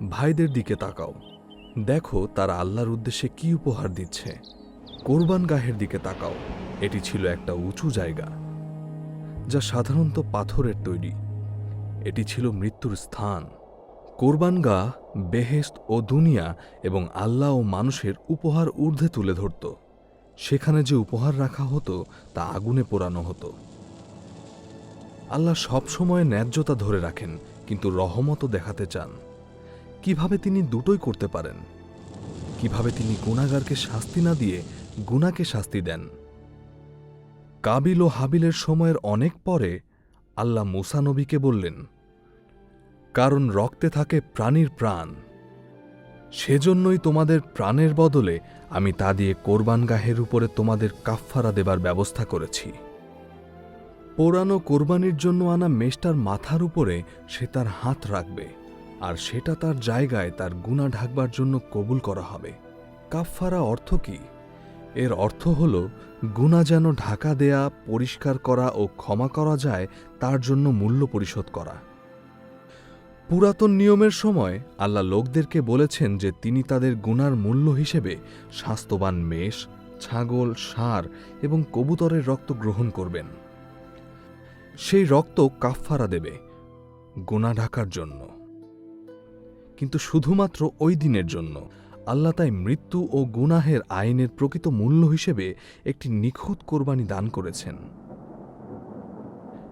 ভাইদের দিকে তাকাও। দেখো তারা আল্লাহর উদ্দেশ্যে কি উপহার দিচ্ছে। কোরবান গাহের দিকে তাকাও। এটি ছিল একটা উঁচু জায়গা, যা সাধারণত পাথরের তৈরি। এটি ছিল মৃত্যুর স্থান। কোরবানগাহ বেহেস্ত ও দুনিয়া এবং আল্লাহ ও মানুষের উপহার ঊর্ধ্বে তুলে ধরত। সেখানে যে উপহার রাখা হতো, তা আগুনে পোড়ানো হতো। আল্লাহ সবসময় ন্যায্যতা ধরে রাখেন, কিন্তু রহমতও দেখাতে চান। কীভাবে তিনি দুটোই করতে পারেন? কীভাবে তিনি গুণাগারকে শাস্তি না দিয়ে গুণাকে শাস্তি দেন? কাবিল ও হাবিলের সময়ের অনেক পরে আল্লাহ মুসা নবীকে বললেন, কারণ রক্তে থাকে প্রাণীর প্রাণ। সেজন্যই তোমাদের প্রাণের বদলে আমি তা দিয়ে কোরবানগাহের উপরে তোমাদের কাফফারা দেবার ব্যবস্থা করেছি। পোড়ানো কোরবানির জন্য আনা মেষটার মাথার উপরে সে তার হাত রাখবে। আর সেটা তার জায়গায় তার গুণা ঢাকবার জন্য কবুল করা হবে। কাফফারা অর্থ কি? এর অর্থ হল, গুণা যেন ঢাকা দেয়া, পরিষ্কার করা ও ক্ষমা করা যায়, তার জন্য মূল্য পরিশোধ করা। পুরাতন নিয়মের সময় আল্লাহ লোকদেরকে বলেছেন যে তিনি তাদের গুনার মূল্য হিসেবে স্বাস্থ্যবান মেষ, ছাগল সার এবং কবুতরের রক্ত গ্রহণ করবেন। সেই রক্ত কাফফারা দেবে, গুণা ঢাকার জন্য। কিন্তু শুধুমাত্র ওই দিনের জন্য। আল্লাহ তাই মৃত্যু ও গুনাহের আইনের প্রকৃত মূল্য হিসেবে একটি নিখুঁত কোরবানি দান করেছেন।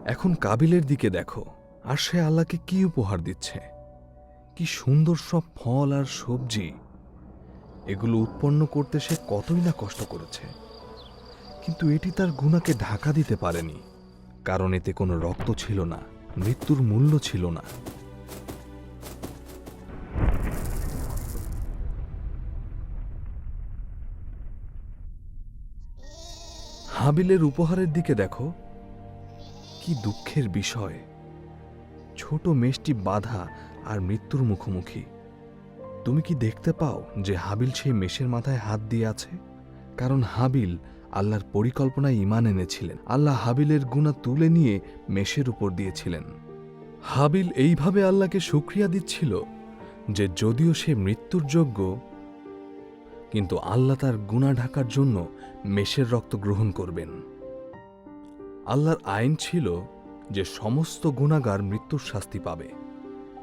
এখন কাবিলের দিকে দেখো, আর সে আল্লাহকে কি উপহার দিচ্ছে? কি সুন্দর সব ফল আর সবজি। এগুলো উৎপন্ন করতে সে কতই না কষ্ট করেছে। কিন্তু এটি তার গুণাকে ঢাকা দিতে পারেনি, কারণ এতে কোনো রক্ত ছিল না, মৃত্যুর মূল্য ছিল না। হাবিলের উপহারের দিকে দেখো, কি দুঃখের বিষয়। ছোট মেষটি বাধা আর মৃত্যুর মুখোমুখি। তুমি কি দেখতে পাও যে হাবিল সেই মেষের মাথায় হাত দিয়ে আছে? কারণ হাবিল আল্লাহর পরিকল্পনায় ইমান এনেছিলেন। আল্লাহ হাবিলের গুণা তুলে নিয়ে মেষের উপর দিয়েছিলেন। হাবিল এইভাবে আল্লাহকে সুক্রিয়া দিচ্ছিল যে যদিও সে মৃত্যুর যোগ্য কিন্তু আল্লাহ তার গুণা ঢাকার জন্য মেষের রক্ত গ্রহণ করবেন। আল্লাহর আইন ছিল যে সমস্ত গুণাগার মৃত্যুর শাস্তি পাবে।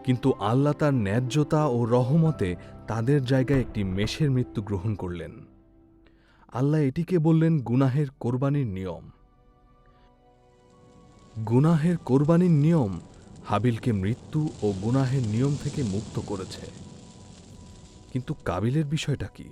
কিন্তু আল্লাহ তার ন্যায্যতা ও রহমতে তাদের জায়গায় একটি মেষের মৃত্যু গ্রহণ করলেন। আল্লাহ এটিকে বললেন গুনাহের কোরবানির নিয়ম। গুনাহের কোরবানির নিয়ম হাবিলকে মৃত্যু ও গুনাহের নিয়ম থেকে মুক্ত করেছে। কিন্তু কাবিলের বিষয়টা কি?